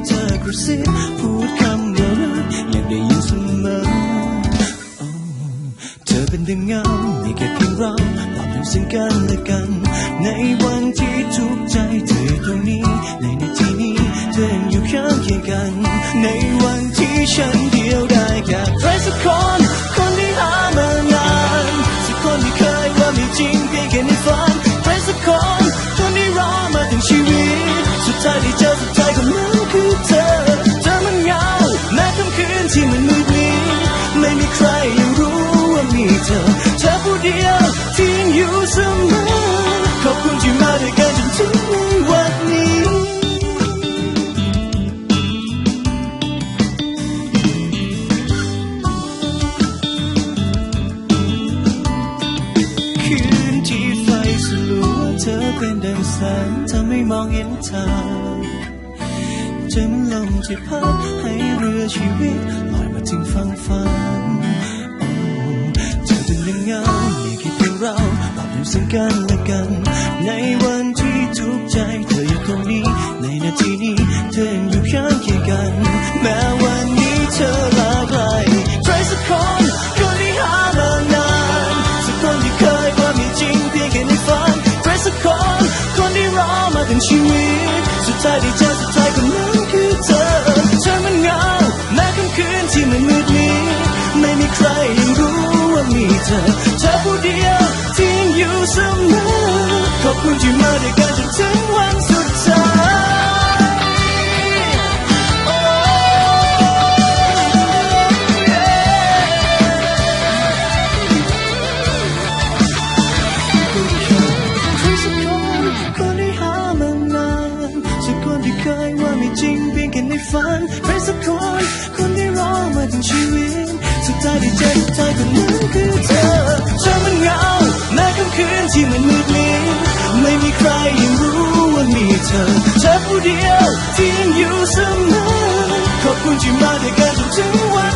สิบพูดคำว่ารักอยากได้ยินเสมอ เธอเป็นดังเงามีแค่เพียงเราปลอบอยู่ซึ่งกันและกัน ในวันที่ทุกใจเธออยู่ตรงนี้ ในนาทีนี้เธอยังอยู่ข้างเคียงกัน ในวันที่ฉันเดียวได้แค่ใครสักคนคนที่หามานานสักคนที่เคยว่าไม่จริงเพียงแค่ในฝัน เธอผู้เดียวที่ยังอยู่เสมอขอบคุณที่มาด้วยกันจนถึงวันนี้คืนที่ไฟสลัวเธอเป็นดังแสงทำให้มองเห็นทางจมันลมที่พัดให้เรือชีวิตลอยมาถึงฝั่งฝัน ซึ่งกันและกัน ในวันที่ทุกใจเธออยู่ตรงนี้ ในนาทีนี้เธอยังอยู่ข้างเคียงกัน แม้วันนี้เธอลาไกลใครสักคนคนที่หามานานสักคนที่เคยว่ามีจริงเพียงแค่ในฝันใครสักคนคนที่รอมาถึงชีวิต สุดท้ายที่เจอสุดท้ายก็นั้นคือเธอเธอมันเหงาแม้ค่ำคืนที่มันมืดมิดไม่มีใคร คุณที่มาด้วยกันจนถึงวันสุดท้ายใครสักคนคนที่หามานานสักคนที่เคยว่าไม่จริงเพียงแค่ในฝันใครสักคนคนที่รอมาถึงชีวิตสุดท้ายที่เจอสุดท้ายก็นั้นคือเธอเธอมันเหงาแม้ค่ำคืนที่มันมืด เธอ เธอผู้เดียวที่ยังอยู่เสมอขอบคุณที่มาด้วกันจนถึงวัน